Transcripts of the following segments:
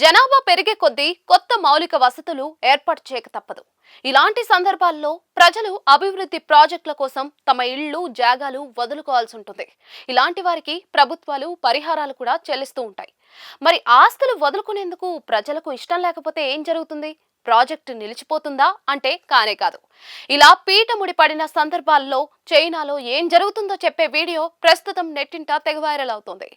జనాభా పెరిగే కొద్దీ కొత్త మౌలిక వసతులు ఏర్పాటు చేయక తప్పదు. ఇలాంటి సందర్భాల్లో ప్రజలు అభివృద్ధి ప్రాజెక్టుల కోసం తమ ఇళ్ళు జాగాలు వదులుకోవాల్సి ఉంటుంది. ఇలాంటి వారికి ప్రభుత్వాలు పరిహారాలు కూడా చెల్లిస్తూ ఉంటాయి. మరి ఆస్తులు వదులుకునేందుకు ప్రజలకు ఇష్టం లేకపోతే ఏం జరుగుతుంది? ప్రాజెక్టు నిలిచిపోతుందా అంటే కానే కాదు. ఇలా పీట ముడిపడిన సందర్భాల్లో చైనాలో ఏం జరుగుతుందో చెప్పే వీడియో ప్రస్తుతం నెట్టింట తెగ వైరల్ అవుతోంది.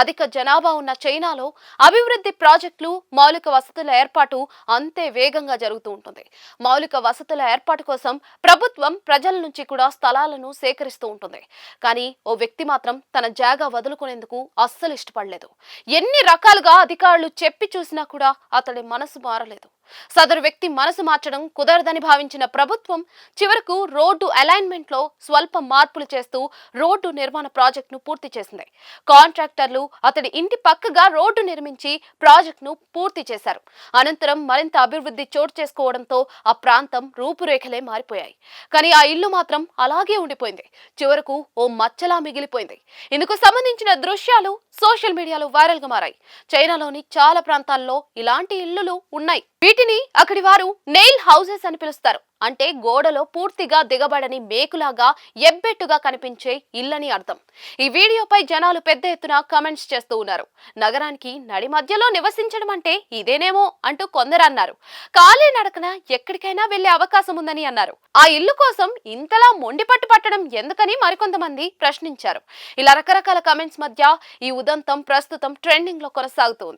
అధిక జనాభా ఉన్న చైనాలో అభివృద్ధి ప్రాజెక్టులు మౌలిక వసతుల ఏర్పాటు అంతే వేగంగా జరుగుతూ ఉంటుంది. మౌలిక వసతుల ఏర్పాటు కోసం ప్రభుత్వం ప్రజల నుంచి కూడా స్థలాలను సేకరిస్తూ ఉంటుంది. కానీ ఓ వ్యక్తి మాత్రం తన జాగా వదులుకునేందుకు అస్సలు ఇష్టపడలేదు. ఎన్ని రకాలుగా అధికారులు చెప్పి చూసినా కూడా అతడి మనసు మారలేదు. సదరు వ్యక్తి మనసు మార్చడం కుదరదని భావించిన ప్రభుత్వం చివరకు రోడ్డు అలైన్మెంట్లో స్వల్ప మార్పులు చేస్తూ రోడ్డు నిర్మాణ ప్రాజెక్టును పూర్తి చేసింది. కాంట్రాక్టర్లు అతడి ఇంటి పక్కగా రోడ్డు నిర్మించి ప్రాజెక్టును పూర్తి చేశారు. అనంతరం మరింత అభివృద్ధి చోటు చేసుకోవడంతో ఆ ప్రాంతం రూపురేఖలే మారిపోయాయి. కానీ ఆ ఇల్లు మాత్రం అలాగే ఉండిపోయింది. చివరకు ఓ మచ్చలా మిగిలిపోయింది. ఇందుకు సంబంధించిన దృశ్యాలు సోషల్ మీడియాలో వైరల్గా మారాయి. చైనాలోని చాలా ప్రాంతాల్లో ఇలాంటి ఇల్లులు ఉన్నాయి. వీటిని అక్కడి వారు నెయిల్ హౌసెస్ అని పిలుస్తారు. అంటే గోడలో పూర్తిగా దిగబడని మేకులాగా ఎబ్బెట్టుగా కనిపించే ఇల్లని అర్థం. ఈ వీడియోపై జనాలు పెద్ద ఎత్తున కమెంట్స్ చేస్తూ ఉన్నారు. నగరానికి నడి మధ్యలో నివసించడం అంటే ఇదేనేమో అంటూ కొందరు అన్నారు కాలీ నడకన ఎక్కడికైనా వెళ్ళే అవకాశం ఉందని అన్నారు. ఆ ఇల్లు కోసం ఇంతలా మొండి పట్టు పట్టడం ఎందుకని మరికొంతమంది ప్రశ్నించారు. ఇలా రకరకాల కమెంట్స్ మధ్య ఈ ఉదంతం ప్రస్తుతం ట్రెండింగ్లో కొనసాగుతోంది